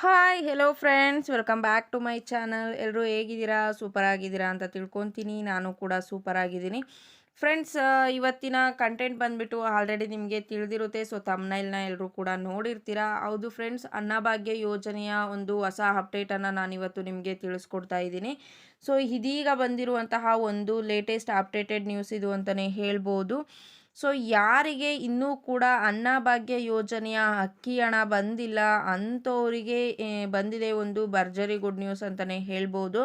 Hi hello friends welcome back to my channel ಎಲ್ಲರೂ ಹೇಗಿದ್ದೀರಾ? Super ಆಗಿದ್ದೀರಾ ಅಂತ ತಿಳ್ಕೊತೀನಿ. ನಾನು ಕೂಡ ಸೂಪರ್ ಆಗಿದ್ದೀನಿ ಫ್ರೆಂಡ್ಸ್ ಇವತ್ತಿನ ಕಂಟೆಂಟ್ ಬಂದುಬಿಟ್ಟು ಆಲ್ರೆಡಿ ನಿಮಗೆ ತಿಳಿದಿರುತ್ತೆ. ಸೊ ತಮ್ನೈಲ್ನ ಎಲ್ಲರೂ ಕೂಡ ನೋಡಿರ್ತೀರಾ. ಹೌದು ಫ್ರೆಂಡ್ಸ್ ಅನ್ನಭಾಗ್ಯ ಯೋಜನೆಯ ಒಂದು ಹೊಸ ಅಪ್ಡೇಟನ್ನು ನಾನಿವತ್ತು ನಿಮಗೆ ತಿಳಿಸ್ಕೊಡ್ತಾ ಇದ್ದೀನಿ. ಸೊ ಇದೀಗ ಬಂದಿರುವಂತಹ ಒಂದು ಲೇಟೆಸ್ಟ್ ಅಪ್ಡೇಟೆಡ್ ನ್ಯೂಸ್ ಇದು ಅಂತಲೇ ಹೇಳ್ಬೋದು. ಸೊ ಯಾರಿಗೆ ಇನ್ನೂ ಕೂಡ ಅನ್ನಭಾಗ್ಯ ಯೋಜನೆಯ ಅಕ್ಕಿ ಹಣ ಬಂದಿಲ್ಲ, ಅಂಥವರಿಗೆ ಬಂದಿದೆ ಒಂದು ಭರ್ಜರಿ ಗುಡ್ ನ್ಯೂಸ್ ಅಂತಲೇ ಹೇಳ್ಬೋದು.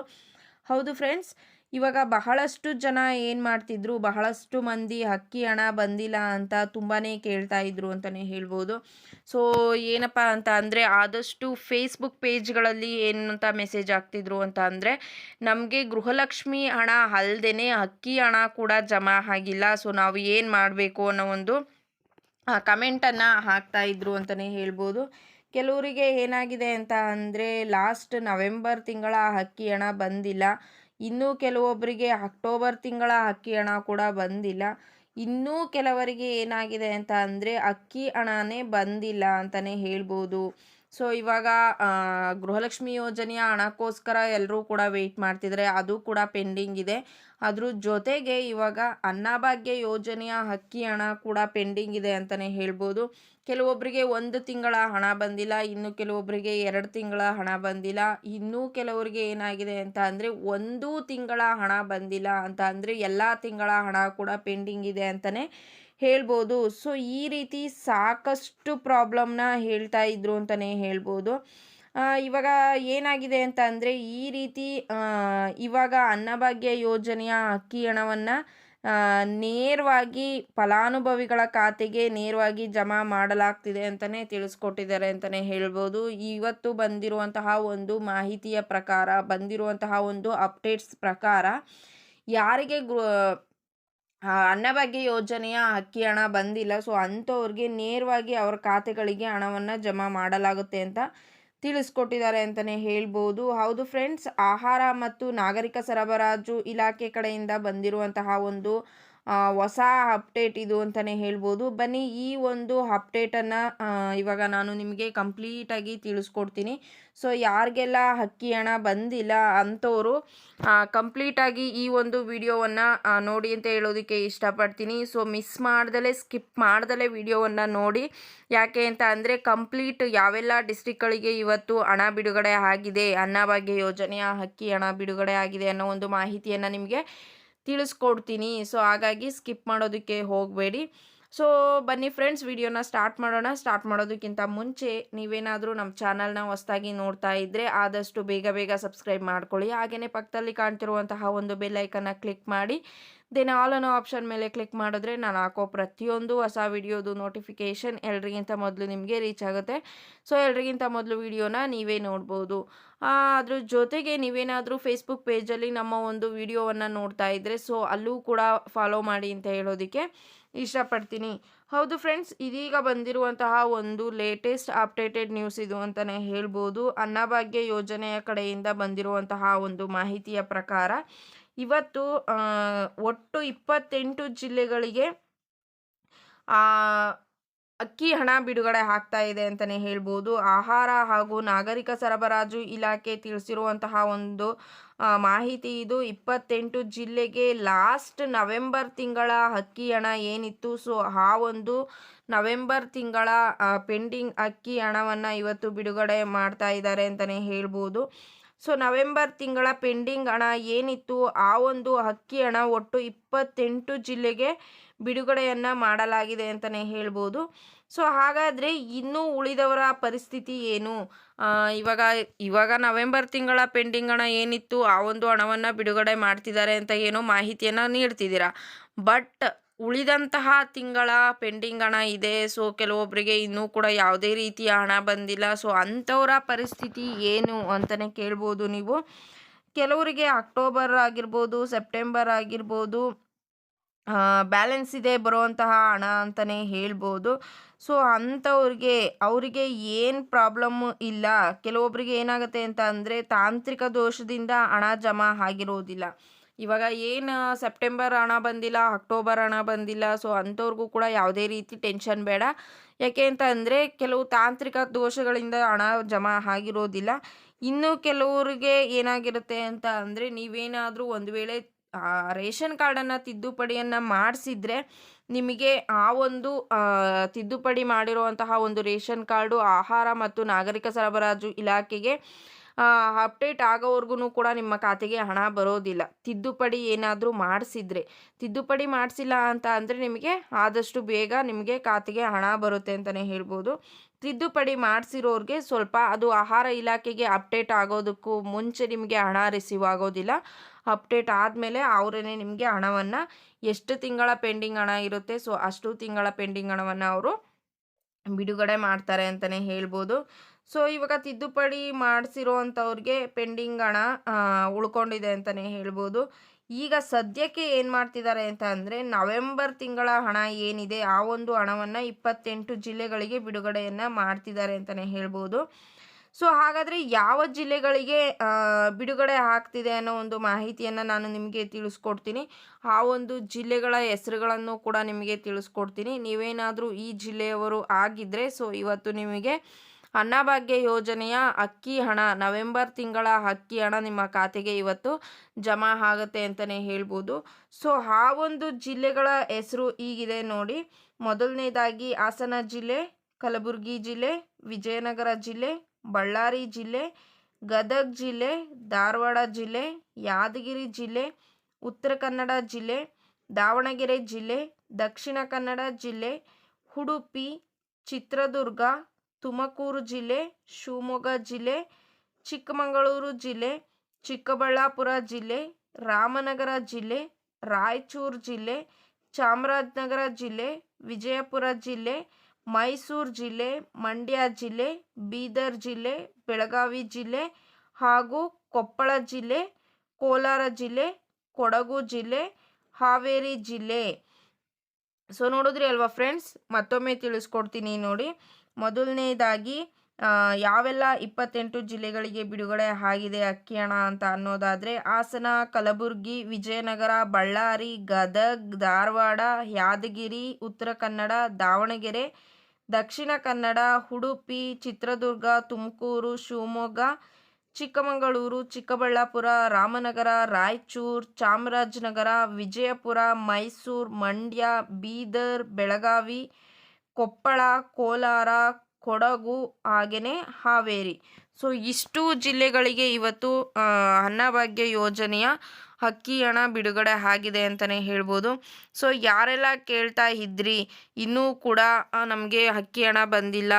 ಹೌದು ಫ್ರೆಂಡ್ಸ್ ಇವಾಗ ಬಹಳಷ್ಟು ಜನ ಏನು ಮಾಡ್ತಿದ್ರು? ಬಹಳಷ್ಟು ಮಂದಿ ಅಕ್ಕಿ ಹಣ ಬಂದಿಲ್ಲ ಅಂತ ತುಂಬಾ ಕೇಳ್ತಾ ಇದ್ರು ಅಂತಲೇ ಹೇಳ್ಬೋದು. ಸೊ ಏನಪ್ಪ ಅಂತ ಅಂದರೆ ಆದಷ್ಟು ಫೇಸ್ಬುಕ್ ಪೇಜ್ಗಳಲ್ಲಿ ಏನಂತ ಮೆಸೇಜ್ ಆಗ್ತಿದ್ರು ಅಂತ ಅಂದರೆ, ನಮಗೆ ಗೃಹಲಕ್ಷ್ಮಿ ಹಣ ಅಲ್ಲದೇ ಅಕ್ಕಿ ಹಣ ಕೂಡ ಜಮಾ ಆಗಿಲ್ಲ. ಸೊ ನಾವು ಏನು ಮಾಡಬೇಕು ಅನ್ನೋ ಒಂದು ಕಮೆಂಟನ್ನು ಹಾಕ್ತಾ ಇದ್ರು ಅಂತಲೇ ಹೇಳ್ಬೋದು. ಕೆಲವರಿಗೆ ಏನಾಗಿದೆ ಅಂತ ಅಂದರೆ ಲಾಸ್ಟ್ ನವೆಂಬರ್ ತಿಂಗಳ ಅಕ್ಕಿ ಹಣ ಬಂದಿಲ್ಲ. ಇನ್ನೂ ಕೆಲವೊಬ್ಬರಿಗೆ ಅಕ್ಟೋಬರ್ ತಿಂಗಳ ಅಕ್ಕಿ ಹಣ ಕೂಡ ಬಂದಿಲ್ಲ. ಇನ್ನೂ ಕೆಲವರಿಗೆ ಏನಾಗಿದೆ ಅಂತ ಅಂದರೆ ಅಕ್ಕಿ ಹಣನೇ ಬಂದಿಲ್ಲ ಅಂತಲೇ ಹೇಳ್ಬೋದು. ಸೊ, ಇವಾಗ ಗೃಹಲಕ್ಷ್ಮಿ ಯೋಜನೆಯ ಹಣಕ್ಕೋಸ್ಕರ ಎಲ್ಲರೂ ಕೂಡ ವೆಯ್ಟ್ ಮಾಡ್ತಿದ್ದಾರೆ ಅದು ಕೂಡ ಪೆಂಡಿಂಗ್ ಇದೆ. ಅದ್ರ ಜೊತೆಗೆ ಇವಾಗ ಅನ್ನಭಾಗ್ಯ ಯೋಜನೆಯ ಅಕ್ಕಿ ಹಣ ಕೂಡ ಪೆಂಡಿಂಗ್ ಇದೆ ಅಂತಲೇ ಹೇಳ್ಬೋದು. ಕೆಲವೊಬ್ಬರಿಗೆ ಒಂದು ತಿಂಗಳ ಹಣ ಬಂದಿಲ್ಲ, ಇನ್ನು ಕೆಲವೊಬ್ಬರಿಗೆ ಎರಡು ತಿಂಗಳ ಹಣ ಬಂದಿಲ್ಲ, ಇನ್ನೂ ಕೆಲವರಿಗೆ ಏನಾಗಿದೆ ಅಂತ ಅಂದರೆ ಒಂದು ತಿಂಗಳ ಹಣ ಬಂದಿಲ್ಲ ಅಂತ ಅಂದರೆ ಎಲ್ಲ ತಿಂಗಳ ಹಣ ಕೂಡ ಪೆಂಡಿಂಗ್ ಇದೆ ಅಂತಲೇ ಹೇಳ್ಬೋದು. ಸೊ ಈ ರೀತಿ ಸಾಕಷ್ಟು ಪ್ರಾಬ್ಲಮ್ನ ಹೇಳ್ತಾ ಇದ್ರು ಅಂತಲೇ ಹೇಳ್ಬೋದು. ಇವಾಗ ಏನಾಗಿದೆ ಅಂತ ಅಂದರೆ ಈ ರೀತಿ ಇವಾಗ ಅನ್ನಭಾಗ್ಯ ಯೋಜನೆಯ ಅಕ್ಕಿ ಹಣವನ್ನು ನೇರವಾಗಿ ಫಲಾನುಭವಿಗಳ ಖಾತೆಗೆ ನೇರವಾಗಿ ಜಮಾ ಮಾಡಲಾಗ್ತಿದೆ ಅಂತಲೇ ತಿಳಿಸ್ಕೊಟ್ಟಿದ್ದಾರೆ ಅಂತಲೇ ಹೇಳ್ಬೋದು. ಇವತ್ತು ಬಂದಿರುವಂತಹ ಒಂದು ಮಾಹಿತಿಯ ಪ್ರಕಾರ, ಬಂದಿರುವಂತಹ ಒಂದು ಅಪ್ಡೇಟ್ಸ್ ಪ್ರಕಾರ, ಯಾರಿಗೆ ಅನ್ನಭಾಗ್ಯ ಯೋಜನೆಯ ಅಕ್ಕಿ ಹಣ ಬಂದಿಲ್ಲ. ಸೊ ಅಂಥವ್ರಿಗೆ ನೇರವಾಗಿ ಅವರ ಖಾತೆಗಳಿಗೆ ಹಣವನ್ನು ಜಮಾ ಮಾಡಲಾಗುತ್ತೆ ಅಂತ ತಿಳಿಸ್ಕೊಟ್ಟಿದ್ದಾರೆ ಅಂತಲೇ ಹೇಳ್ಬೋದು. ಹೌದು ಫ್ರೆಂಡ್ಸ್ ಆಹಾರ ಮತ್ತು ನಾಗರಿಕ ಸರಬರಾಜು ಇಲಾಖೆ ಕಡೆಯಿಂದ ಬಂದಿರುವಂತಹ ಒಂದು ಹೊಸ ಅಪ್ಡೇಟ್ ಇದು ಅಂತಲೇ ಹೇಳ್ಬೋದು. ಬನ್ನಿ, ಈ ಒಂದು ಅಪ್ಡೇಟನ್ನು ಇವಾಗ ನಾನು ನಿಮಗೆ ಕಂಪ್ಲೀಟಾಗಿ ತಿಳಿಸ್ಕೊಡ್ತೀನಿ. ಸೊ ಯಾರಿಗೆಲ್ಲ ಅಕ್ಕಿ ಹಣ ಬಂದಿಲ್ಲ ಅಂಥವರು ಕಂಪ್ಲೀಟಾಗಿ ಈ ಒಂದು ವಿಡಿಯೋವನ್ನು ನೋಡಿ ಅಂತ ಹೇಳೋದಕ್ಕೆ ಇಷ್ಟಪಡ್ತೀನಿ. ಸೊ ಮಿಸ್ ಮಾಡ್ದಲೇ ಸ್ಕಿಪ್ ಮಾಡ್ದಲೇ ವಿಡಿಯೋವನ್ನು ನೋಡಿ. ಯಾಕೆ ಅಂತ ಅಂದರೆ ಕಂಪ್ಲೀಟ್ ಯಾವೆಲ್ಲ ಡಿಸ್ಟಿಕ್ಗಳಿಗೆ ಇವತ್ತು ಹಣ ಬಿಡುಗಡೆ ಆಗಿದೆ, ಅನ್ನಭಾಗ್ಯ ಯೋಜನೆಯ ಅಕ್ಕಿ ಹಣ ಬಿಡುಗಡೆ ಆಗಿದೆ ಅನ್ನೋ ಒಂದು ಮಾಹಿತಿಯನ್ನು ನಿಮಗೆ ತಿಳಿಸ್ಕೊಡ್ತೀನಿ. ಸೊ ಹಾಗಾಗಿ ಸ್ಕಿಪ್ ಮಾಡೋದಕ್ಕೆ ಹೋಗಬೇಡಿ. ಸೊ ಬನ್ನಿ ಫ್ರೆಂಡ್ಸ್ ವಿಡಿಯೋನ ಸ್ಟಾರ್ಟ್ ಮಾಡೋಣ. ಸ್ಟಾರ್ಟ್ ಮಾಡೋದಕ್ಕಿಂತ ಮುಂಚೆ ನೀವೇನಾದರೂ ನಮ್ಮ ಚಾನಲ್ನ ಹೊಸ್ದಾಗಿ ನೋಡ್ತಾ ಇದ್ದರೆ ಆದಷ್ಟು ಬೇಗ ಬೇಗ ಸಬ್ಸ್ಕ್ರೈಬ್ ಮಾಡ್ಕೊಳ್ಳಿ. ಹಾಗೆಯೇ ಪಕ್ಕದಲ್ಲಿ ಕಾಣ್ತಿರುವಂತಹ ಒಂದು ಬೆಲ್ಲೈಕನ್ನ ಕ್ಲಿಕ್ ಮಾಡಿ. ದೆನ್ ಆಲ್ ಅನ್ನೋ ಆಪ್ಷನ್ ಮೇಲೆ ಕ್ಲಿಕ್ ಮಾಡಿದ್ರೆ ನಾನು ಹಾಕೋ ಪ್ರತಿಯೊಂದು ಹೊಸ ವಿಡಿಯೋದು ನೋಟಿಫಿಕೇಷನ್ ಎಲ್ರಿಗಿಂತ ಮೊದಲು ನಿಮಗೆ ರೀಚ್ ಆಗುತ್ತೆ. ಸೊ, ಎಲ್ರಿಗಿಂತ ಮೊದಲು ವಿಡಿಯೋನ ನೀವೇ ನೋಡ್ಬೋದು. ಅದ್ರ ಜೊತೆಗೆ ನೀವೇನಾದರೂ ಫೇಸ್ಬುಕ್ ಪೇಜಲ್ಲಿ ನಮ್ಮ ಒಂದು ವಿಡಿಯೋವನ್ನು ನೋಡ್ತಾ ಇದ್ದರೆ ಸೊ, ಅಲ್ಲೂ ಕೂಡ ಫಾಲೋ ಮಾಡಿ ಅಂತ ಹೇಳೋದಕ್ಕೆ ಇಷ್ಟಪಡ್ತೀನಿ. ಹೌದು ಫ್ರೆಂಡ್ಸ್ ಇದೀಗ ಬಂದಿರುವಂತಹ ಒಂದು ಲೇಟೆಸ್ಟ್ ಅಪ್ಡೇಟೆಡ್ ನ್ಯೂಸ್ ಇದು ಅಂತಲೇ ಹೇಳ್ಬೋದು. ಅನ್ನಭಾಗ್ಯ ಯೋಜನೆಯ ಕಡೆಯಿಂದ ಬಂದಿರುವಂತಹ ಒಂದು ಮಾಹಿತಿಯ ಪ್ರಕಾರ ಇವತ್ತು ಒಟ್ಟು ಇಪ್ಪತ್ತೆಂಟು ಜಿಲ್ಲೆಗಳಿಗೆ ಅಕ್ಕಿ ಹಣ ಬಿಡುಗಡೆ ಆಗ್ತಾ ಇದೆ ಅಂತಲೇ ಹೇಳ್ಬೋದು. ಆಹಾರ ಹಾಗೂ ನಾಗರಿಕ ಸರಬರಾಜು ಇಲಾಖೆ ತಿಳಿಸಿರುವಂತಹ ಒಂದು ಮಾಹಿತಿ ಇದು. ಇಪ್ಪತ್ತೆಂಟು ಜಿಲ್ಲೆಗೆ ಲಾಸ್ಟ್ ನವೆಂಬರ್ ತಿಂಗಳ ಅಕ್ಕಿ ಹಣ ಏನಿತ್ತು? ಸೊ, ಆ ಒಂದು ನವೆಂಬರ್ ತಿಂಗಳ ಪೆಂಡಿಂಗ್ ಅಕ್ಕಿ ಹಣವನ್ನು ಇವತ್ತು ಬಿಡುಗಡೆ ಮಾಡ್ತಾ ಇದ್ದಾರೆ ಅಂತಲೇ ಹೇಳ್ಬೋದು. ಸೊ ನವೆಂಬರ್ ತಿಂಗಳ ಪೆಂಡಿಂಗ್ ಹಣ ಏನಿತ್ತು? ಆ ಒಂದು ಅಕ್ಕಿ ಹಣ ಒಟ್ಟು ಇಪ್ಪತ್ತೆಂಟು ಜಿಲ್ಲೆಗೆ ಬಿಡುಗಡೆಯನ್ನು ಮಾಡಲಾಗಿದೆ ಅಂತಲೇ ಹೇಳ್ಬೋದು. ಸೊ ಹಾಗಾದರೆ ಇನ್ನೂ ಉಳಿದವರ ಪರಿಸ್ಥಿತಿ ಏನು? ಇವಾಗ ಇವಾಗ ನವೆಂಬರ್ ತಿಂಗಳ ಪೆಂಡಿಂಗ್ ಹಣ ಏನಿತ್ತು? ಆ ಒಂದು ಹಣವನ್ನು ಬಿಡುಗಡೆ ಮಾಡ್ತಿದ್ದಾರೆ ಅಂತ ಏನೋ ಮಾಹಿತಿಯನ್ನು ನೀಡ್ತಿದ್ದೀರಾ? ಬಟ್ ಉಳಿದಂತಹ ತಿಂಗಳ ಪೆಂಡಿಂಗ್ ಹಣ ಇದೆ. ಸೊ ಕೆಲವೊಬ್ಬರಿಗೆ ಇನ್ನೂ ಕೂಡ ಯಾವುದೇ ರೀತಿಯ ಹಣ ಬಂದಿಲ್ಲ. ಸೊ, ಅಂಥವರ ಪರಿಸ್ಥಿತಿ ಏನು ಅಂತಲೇ ಕೇಳ್ಬೋದು ನೀವು. ಕೆಲವರಿಗೆ ಅಕ್ಟೋಬರ್ ಆಗಿರ್ಬೋದು, ಸೆಪ್ಟೆಂಬರ್ ಆಗಿರ್ಬೋದು ಬ್ಯಾಲೆನ್ಸ್ ಇದೆ ಬರುವಂತಹ ಹಣ ಅಂತಲೇ ಹೇಳ್ಬೋದು. ಸೊ, ಅಂಥವ್ರಿಗೆ, ಅವರಿಗೆ ಏನು ಪ್ರಾಬ್ಲಮ್ಮು ಇಲ್ಲ. ಕೆಲವೊಬ್ಬರಿಗೆ ಏನಾಗುತ್ತೆ ಅಂತ ಅಂದರೆ ತಾಂತ್ರಿಕ ದೋಷದಿಂದ ಹಣ ಜಮಾ ಆಗಿರೋದಿಲ್ಲ. ಇವಾಗ ಏನು ಸೆಪ್ಟೆಂಬರ್ ಹಣ ಬಂದಿಲ್ಲ ಅಕ್ಟೋಬರ್ ಹಣ ಬಂದಿಲ್ಲ ಸೊ ಅಂಥವ್ರಿಗೂ ಕೂಡ ಯಾವುದೇ ರೀತಿ ಟೆನ್ಷನ್ ಬೇಡ. ಯಾಕೆ ಅಂತ ಅಂದರೆ, ಕೆಲವು ತಾಂತ್ರಿಕ ದೋಷಗಳಿಂದ ಹಣ ಜಮಾ ಆಗಿರೋದಿಲ್ಲ. ಇನ್ನು ಕೆಲವರಿಗೆ ಏನಾಗಿರುತ್ತೆ ಅಂತ ಅಂದರೆ, ನೀವೇನಾದರೂ ಒಂದು ವೇಳೆ ರೇಷನ್ ಕಾರ್ಡನ್ನು ತಿದ್ದುಪಡಿಯನ್ನು ಮಾಡಿಸಿದರೆ, ನಿಮಗೆ ಆ ಒಂದು ತಿದ್ದುಪಡಿ ಮಾಡಿರುವಂತಹ ಒಂದು ರೇಷನ್ ಕಾರ್ಡು, ಆಹಾರ ಮತ್ತು ನಾಗರಿಕ ಸರಬರಾಜು ಇಲಾಖೆಗೆ ಅಪ್ಡೇಟ್ ಆಗೋವರೆಗೂ ಕೂಡ ನಿಮ್ಮ ಖಾತೆಗೆ ಹಣ ಬರೋದಿಲ್ಲ. ತಿದ್ದುಪಡಿ ಏನಾದರೂ ಮಾಡಿಸಿದ್ರೆ. ತಿದ್ದುಪಡಿ ಮಾಡಿಸಿಲ್ಲ ಅಂತ ಅಂದರೆ ನಿಮಗೆ ಆದಷ್ಟು ಬೇಗ ನಿಮಗೆ ಖಾತೆಗೆ ಹಣ ಬರುತ್ತೆ ಅಂತಲೇ ಹೇಳ್ಬೋದು. ತಿದ್ದುಪಡಿ ಮಾಡಿಸಿರೋರಿಗೆ ಸ್ವಲ್ಪ ಅದು ಆಹಾರ ಇಲಾಖೆಗೆ ಅಪ್ಡೇಟ್ ಆಗೋದಕ್ಕೂ ಮುಂಚೆ ನಿಮಗೆ ಹಣ ರಿಸೀವ್ ಆಗೋದಿಲ್ಲ. ಅಪ್ಡೇಟ್ ಆದಮೇಲೆ ಅವರೇ ನಿಮಗೆ ಹಣವನ್ನು ಎಷ್ಟು ತಿಂಗಳ ಪೆಂಡಿಂಗ್ ಹಣ ಇರುತ್ತೆ ಸೊ ಅಷ್ಟು ತಿಂಗಳ ಪೆಂಡಿಂಗ್ ಹಣವನ್ನು ಅವರು ಬಿಡುಗಡೆ ಮಾಡ್ತಾರೆ ಅಂತಲೇ ಹೇಳ್ಬೋದು. ಸೊ, ಇವಾಗ ತಿದ್ದುಪಡಿ ಮಾಡಿಸಿರೋ ಅಂಥವ್ರಿಗೆ ಪೆಂಡಿಂಗ್ ಹಣ ಉಳ್ಕೊಂಡಿದೆ ಅಂತಲೇ ಹೇಳ್ಬೋದು. ಈಗ ಸದ್ಯಕ್ಕೆ ಏನು ಮಾಡ್ತಿದ್ದಾರೆ ಅಂತ ಅಂದರೆ, ನವೆಂಬರ್ ತಿಂಗಳ ಹಣ ಏನಿದೆ, ಆ ಒಂದು ಹಣವನ್ನು ಇಪ್ಪತ್ತೆಂಟು ಜಿಲ್ಲೆಗಳಿಗೆ ಬಿಡುಗಡೆಯನ್ನು ಮಾಡ್ತಿದ್ದಾರೆ ಅಂತಲೇ ಹೇಳ್ಬೋದು. ಸೊ, ಹಾಗಾದರೆ ಯಾವ ಜಿಲ್ಲೆಗಳಿಗೆ ಬಿಡುಗಡೆ ಆಗ್ತಿದೆ ಅನ್ನೋ ಒಂದು ಮಾಹಿತಿಯನ್ನು ನಾನು ನಿಮಗೆ ತಿಳಿಸ್ಕೊಡ್ತೀನಿ. ಆ ಒಂದು ಜಿಲ್ಲೆಗಳ ಹೆಸರುಗಳನ್ನು ಕೂಡ ನಿಮಗೆ ತಿಳಿಸ್ಕೊಡ್ತೀನಿ. ನೀವೇನಾದರೂ ಈ ಜಿಲ್ಲೆಯವರು ಆಗಿದ್ದರೆ ಸೊ, ಇವತ್ತು ನಿಮಗೆ ಅನ್ನಭಾಗ್ಯ ಯೋಜನೆಯ ಅಕ್ಕಿ ಹಣ, ನವೆಂಬರ್ ತಿಂಗಳ ಅಕ್ಕಿ ಹಣ ನಿಮ್ಮ ಖಾತೆಗೆ ಇವತ್ತು ಜಮಾ ಆಗುತ್ತೆ ಅಂತಲೇ ಹೇಳ್ಬೋದು. ಸೊ, ಆ ಒಂದು ಜಿಲ್ಲೆಗಳ ಹೆಸರು ಈಗಿದೆ ನೋಡಿ. ಮೊದಲನೇದಾಗಿ ಹಾಸನ ಜಿಲ್ಲೆ, ಕಲಬುರಗಿ ಜಿಲ್ಲೆ, ವಿಜಯನಗರ ಜಿಲ್ಲೆ, ಬಳ್ಳಾರಿ ಜಿಲ್ಲೆ, ಗದಗ ಜಿಲ್ಲೆ, ಧಾರವಾಡ ಜಿಲ್ಲೆ, ಯಾದಗಿರಿ ಜಿಲ್ಲೆ, ಉತ್ತರ ಕನ್ನಡ ಜಿಲ್ಲೆ, ದಾವಣಗೆರೆ ಜಿಲ್ಲೆ, ದಕ್ಷಿಣ ಕನ್ನಡ ಜಿಲ್ಲೆ, ಉಡುಪಿ, ಚಿತ್ರದುರ್ಗ ತುಮಕೂರು ಜಿಲ್ಲೆ, ಶಿವಮೊಗ್ಗ ಜಿಲ್ಲೆ, ಚಿಕ್ಕಮಗಳೂರು ಜಿಲ್ಲೆ, ಚಿಕ್ಕಬಳ್ಳಾಪುರ ಜಿಲ್ಲೆ, ರಾಮನಗರ ಜಿಲ್ಲೆ, ರಾಯಚೂರು ಜಿಲ್ಲೆ, ಚಾಮರಾಜನಗರ ಜಿಲ್ಲೆ, ವಿಜಯಪುರ ಜಿಲ್ಲೆ, ಮೈಸೂರು ಜಿಲ್ಲೆ, ಮಂಡ್ಯ ಜಿಲ್ಲೆ, ಬೀದರ್ ಜಿಲ್ಲೆ, ಬೆಳಗಾವಿ ಜಿಲ್ಲೆ ಹಾಗೂ ಕೊಪ್ಪಳ ಜಿಲ್ಲೆ, ಕೋಲಾರ ಜಿಲ್ಲೆ, ಕೊಡಗು ಜಿಲ್ಲೆ, ಹಾವೇರಿ ಜಿಲ್ಲೆ. ಸೊ ನೋಡಿದ್ರಿ ಅಲ್ವಾ ಫ್ರೆಂಡ್ಸ್ ಮತ್ತೊಮ್ಮೆ ತಿಳಿಸ್ಕೊಡ್ತೀನಿ ನೋಡಿ. ಮೊದಲನೇದಾಗಿ ಯಾವೆಲ್ಲ ಇಪ್ಪತ್ತೆಂಟು ಜಿಲ್ಲೆಗಳಿಗೆ ಬಿಡುಗಡೆ ಆಗಿದೆ ಅಕ್ಕಿ ಹಣ ಅಂತ ಅನ್ನೋದಾದರೆ, ಹಾಸನ, ಕಲಬುರಗಿ, ವಿಜಯನಗರ, ಬಳ್ಳಾರಿ, ಗದಗ್, ಧಾರವಾಡ, ಯಾದಗಿರಿ, ಉತ್ತರ ಕನ್ನಡ, ದಾವಣಗೆರೆ, ದಕ್ಷಿಣ ಕನ್ನಡ, ಉಡುಪಿ, ಚಿತ್ರದುರ್ಗ, ತುಮಕೂರು, ಶಿವಮೊಗ್ಗ, ಚಿಕ್ಕಮಗಳೂರು, ಚಿಕ್ಕಬಳ್ಳಾಪುರ, ರಾಮನಗರ, ರಾಯಚೂರು, ಚಾಮರಾಜನಗರ, ವಿಜಯಪುರ, ಮೈಸೂರು, ಮಂಡ್ಯ, ಬೀದರ್, ಬೆಳಗಾವಿ ಕೊಪ್ಪಳ ಕೋಲಾರ ಕೊಡಗು ಹಾಗೆಯೇ ಹಾವೇರಿ. ಸೊ ಇಷ್ಟು ಜಿಲ್ಲೆಗಳಿಗೆ ಇವತ್ತು ಅನ್ನಭಾಗ್ಯ ಯೋಜನೆಯ ಅಕ್ಕಿ ಹಣ ಬಿಡುಗಡೆ ಆಗಿದೆ ಅಂತಲೇ ಹೇಳ್ಬೋದು. ಸೊ ಯಾರೆಲ್ಲ ಕೇಳ್ತಾ ಇದ್ರಿ, ಇನ್ನೂ ಕೂಡ ನಮಗೆ ಹಕ್ಕಿ ಹಣ ಬಂದಿಲ್ಲ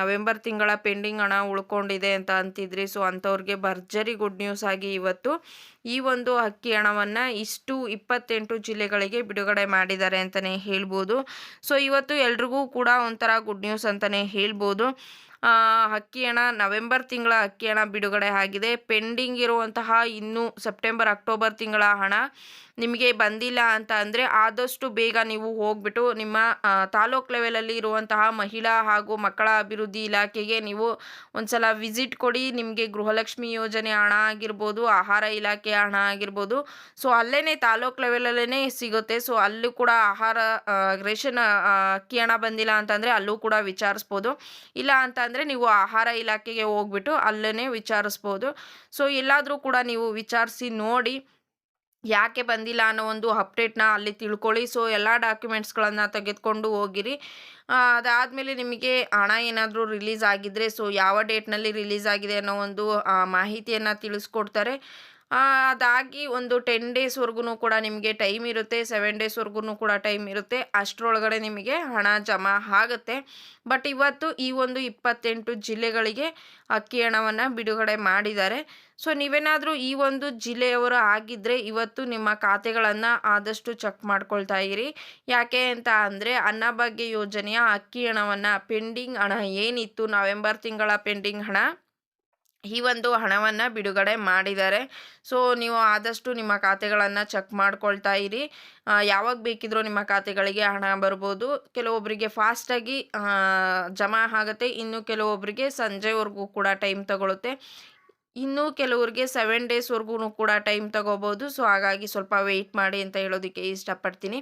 ನವೆಂಬರ್ ತಿಂಗಳ ಪೆಂಡಿಂಗ್ ಹಣ ಉಳ್ಕೊಂಡಿದೆ ಅಂತ ಅಂತಿದ್ರಿ. ಸೊ ಅಂಥವ್ರಿಗೆ ಭರ್ಜರಿ ಗುಡ್ ನ್ಯೂಸ್ ಆಗಿ ಇವತ್ತು ಈ ಒಂದು ಹಕ್ಕಿ ಹಣವನ್ನು ಇಷ್ಟು ಇಪ್ಪತ್ತೆಂಟು ಜಿಲ್ಲೆಗಳಿಗೆ ಬಿಡುಗಡೆ ಮಾಡಿದ್ದಾರೆ ಅಂತಲೇ ಹೇಳ್ಬೋದು. ಸೊ ಇವತ್ತು ಎಲ್ರಿಗೂ ಕೂಡ ಒಂಥರ ಗುಡ್ ನ್ಯೂಸ್ ಅಂತಲೇ ಹೇಳ್ಬೋದು. ಅಕ್ಕಿ ಹಣ ನವೆಂಬರ್ ತಿಂಗಳ ಅಕ್ಕಿ ಹಣ ಬಿಡುಗಡೆ ಆಗಿದೆ. ಪೆಂಡಿಂಗ್ ಇರುವಂತಹ ಇನ್ನು ಸೆಪ್ಟೆಂಬರ್, ಅಕ್ಟೋಬರ್ ತಿಂಗಳ ಹಣ ನಿಮಗೆ ಬಂದಿಲ್ಲ ಅಂತ ಅಂದರೆ ಆದಷ್ಟು ಬೇಗ ನೀವು ಹೋಗ್ಬಿಟ್ಟು ನಿಮ್ಮ ತಾಲೂಕ್ ಲೆವೆಲಲ್ಲಿ ಇರುವಂತಹ ಮಹಿಳಾ ಹಾಗೂ ಮಕ್ಕಳ ಅಭಿವೃದ್ಧಿ ಇಲಾಖೆಗೆ ನೀವು ಒಂದ್ಸಲ ವಿಸಿಟ್ ಕೊಡಿ. ನಿಮಗೆ ಗೃಹಲಕ್ಷ್ಮಿ ಯೋಜನೆ ಹಣ ಆಗಿರ್ಬೋದು, ಆಹಾರ ಇಲಾಖೆ ಹಣ ಆಗಿರ್ಬೋದು. ಸೊ ಅಲ್ಲೇ ತಾಲೂಕ್ ಲೆವೆಲಲ್ಲೇ ಸಿಗುತ್ತೆ. ಸೊ ಅಲ್ಲೂ ಕೂಡ ಆಹಾರ ರೇಷನ್ ಅಕ್ಕಿ ಹಣ ಬಂದಿಲ್ಲ ಅಂತಂದರೆ ಅಲ್ಲೂ ಕೂಡ ವಿಚಾರಿಸ್ಬೋದು. ಇಲ್ಲ ಅಂತ ಅಂದರೆ ನೀವು ಆಹಾರ ಇಲಾಖೆಗೆ ಹೋಗ್ಬಿಟ್ಟು ಅಲ್ಲೇ ವಿಚಾರಿಸ್ಬೋದು. ಸೊ ಎಲ್ಲಾದರೂ ಕೂಡ ನೀವು ವಿಚಾರಿಸಿ ನೋಡಿ ಯಾಕೆ ಬಂದಿಲ್ಲ ಅನ್ನೋ ಒಂದು ಅಪ್ಡೇಟ್ನ ಅಲ್ಲಿ ತಿಳ್ಕೊಳ್ಳಿ. ಸೊ ಎಲ್ಲ ಡಾಕ್ಯುಮೆಂಟ್ಸ್ಗಳನ್ನು ತೆಗೆದುಕೊಂಡು ಹೋಗಿರಿ. ಅದಾದಮೇಲೆ ನಿಮಗೆ ಹಣ ಏನಾದರೂ ರಿಲೀಸ್ ಆಗಿದ್ದರೆ ಸೊ ಯಾವ ಡೇಟ್ನಲ್ಲಿ ರಿಲೀಸ್ ಆಗಿದೆ ಅನ್ನೋ ಒಂದು ಮಾಹಿತಿಯನ್ನು ತಿಳಿಸ್ಕೊಡ್ತಾರೆ. ಅದಾಗಿ ಒಂದು ಟೆನ್ ಡೇಸ್ವರೆಗೂ ಕೂಡ ನಿಮಗೆ ಟೈಮ್ ಇರುತ್ತೆ ಸೆವೆನ್ ಡೇಸ್ವರೆಗೂ ಕೂಡ ಟೈಮ್ ಇರುತ್ತೆ. ಅಷ್ಟರೊಳಗಡೆ ನಿಮಗೆ ಹಣ ಜಮಾ ಆಗುತ್ತೆ. ಬಟ್ ಇವತ್ತು ಈ ಒಂದು ಇಪ್ಪತ್ತೆಂಟು ಜಿಲ್ಲೆಗಳಿಗೆ ಅಕ್ಕಿ ಹಣವನ್ನು ಬಿಡುಗಡೆ ಮಾಡಿದ್ದಾರೆ. ಸೊ ನೀವೇನಾದರೂ ಈ ಒಂದು ಜಿಲ್ಲೆಯವರು ಆಗಿದ್ದರೆ ಇವತ್ತು ನಿಮ್ಮ ಖಾತೆಗಳನ್ನು ಆದಷ್ಟು ಚೆಕ್ ಮಾಡ್ಕೊಳ್ತಾ ಇರಿ. ಯಾಕೆ ಅಂತ ಅಂದರೆ ಅನ್ನಭಾಗ್ಯ ಯೋಜನೆಯ ಅಕ್ಕಿ ಹಣವನ್ನು ಪೆಂಡಿಂಗ್ ಹಣ ಏನಿತ್ತು? ನವೆಂಬರ್ ತಿಂಗಳ ಪೆಂಡಿಂಗ್ ಹಣ. ಈ ಒಂದು ಹಣವನ್ನು ಬಿಡುಗಡೆ ಮಾಡಿದ್ದಾರೆ. ಸೊ ನೀವು ಆದಷ್ಟು ನಿಮ್ಮ ಖಾತೆಗಳನ್ನು ಚೆಕ್ ಮಾಡ್ಕೊಳ್ತಾ ಇರಿ. ಯಾವಾಗ ಬೇಕಿದ್ರೂ ನಿಮ್ಮ ಖಾತೆಗಳಿಗೆ ಹಣ ಬರ್ಬೋದು. ಕೆಲವೊಬ್ಬರಿಗೆ ಫಾಸ್ಟಾಗಿ ಜಮಾ ಆಗುತ್ತೆ. ಇನ್ನು ಕೆಲವೊಬ್ಬರಿಗೆ ಸಂಜೆವರೆಗೂ ಕೂಡ ಟೈಮ್ ತಗೊಳುತ್ತೆ. ಇನ್ನೂ ಕೆಲವ್ರಿಗೆ ಸೆವೆನ್ ಡೇಸ್ವರೆಗೂ ಕೂಡ ಟೈಮ್ ತಗೋಬೋದು. ಸೊ ಹಾಗಾಗಿ ಸ್ವಲ್ಪ ವೆಯ್ಟ್ ಮಾಡಿ ಅಂತ ಹೇಳೋದಕ್ಕೆ ಇಷ್ಟಪಡ್ತೀನಿ.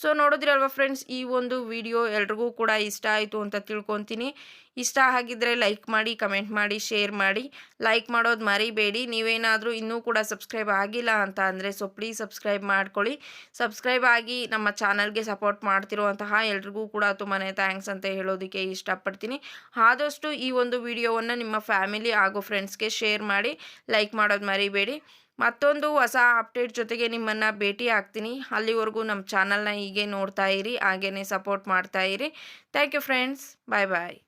ಸೊ ನೋಡಿದ್ರಲ್ವ ಫ್ರೆಂಡ್ಸ್ ಈ ಒಂದು ವಿಡಿಯೋ ಎಲ್ರಿಗೂ ಕೂಡ ಇಷ್ಟ ಆಯಿತು ಅಂತ ತಿಳ್ಕೊತೀನಿ. ಇಷ್ಟ ಆಗಿದ್ದರೆ ಲೈಕ್ ಮಾಡಿ ಕಮೆಂಟ್ ಮಾಡಿ ಶೇರ್ ಮಾಡಿ ಲೈಕ್ ಮಾಡೋದು ಮರಿಬೇಡಿ. ನೀವೇನಾದರೂ ಇನ್ನೂ ಕೂಡ ಸಬ್ಸ್ಕ್ರೈಬ್ ಆಗಿಲ್ಲ ಅಂತ ಅಂದರೆ ಸೊ ಪ್ಲೀಸ್ ಸಬ್ಸ್ಕ್ರೈಬ್ ಮಾಡ್ಕೊಳ್ಳಿ. ಸಬ್ಸ್ಕ್ರೈಬ್ ಆಗಿ ನಮ್ಮ ಚಾನಲ್ಗೆ ಸಪೋರ್ಟ್ ಮಾಡ್ತಿರುವಂತಹ ಎಲ್ರಿಗೂ ಕೂಡ ತುಂಬಾ ಥ್ಯಾಂಕ್ಸ್ ಅಂತ ಹೇಳೋದಕ್ಕೆ ಇಷ್ಟಪಡ್ತೀನಿ. ಆದಷ್ಟು ಈ ಒಂದು ವಿಡಿಯೋವನ್ನು ನಿಮ್ಮ ಫ್ಯಾಮಿಲಿ ಹಾಗೂ ಫ್ರೆಂಡ್ಸ್ಗೆ ಶೇರ್ ಮಾಡಿ ಲೈಕ್ ಮಾಡೋದು ಮರಿಬೇಡಿ. ಮತ್ತೊಂದು ಹೊಸ ಅಪ್ಡೇಟ್ ಜೊತೆಗೆ ನಿಮ್ಮನ್ನು ಭೇಟಿ ಆಗ್ತೀನಿ. ಅಲ್ಲಿವರೆಗೂ ನಮ್ಮ ಚಾನಲ್ನ ಹೀಗೆ ನೋಡ್ತಾ ಇರಿ ಹಾಗೆಯೇ ಸಪೋರ್ಟ್ ಮಾಡ್ತಾ ಇರಿ. Thank you friends bye bye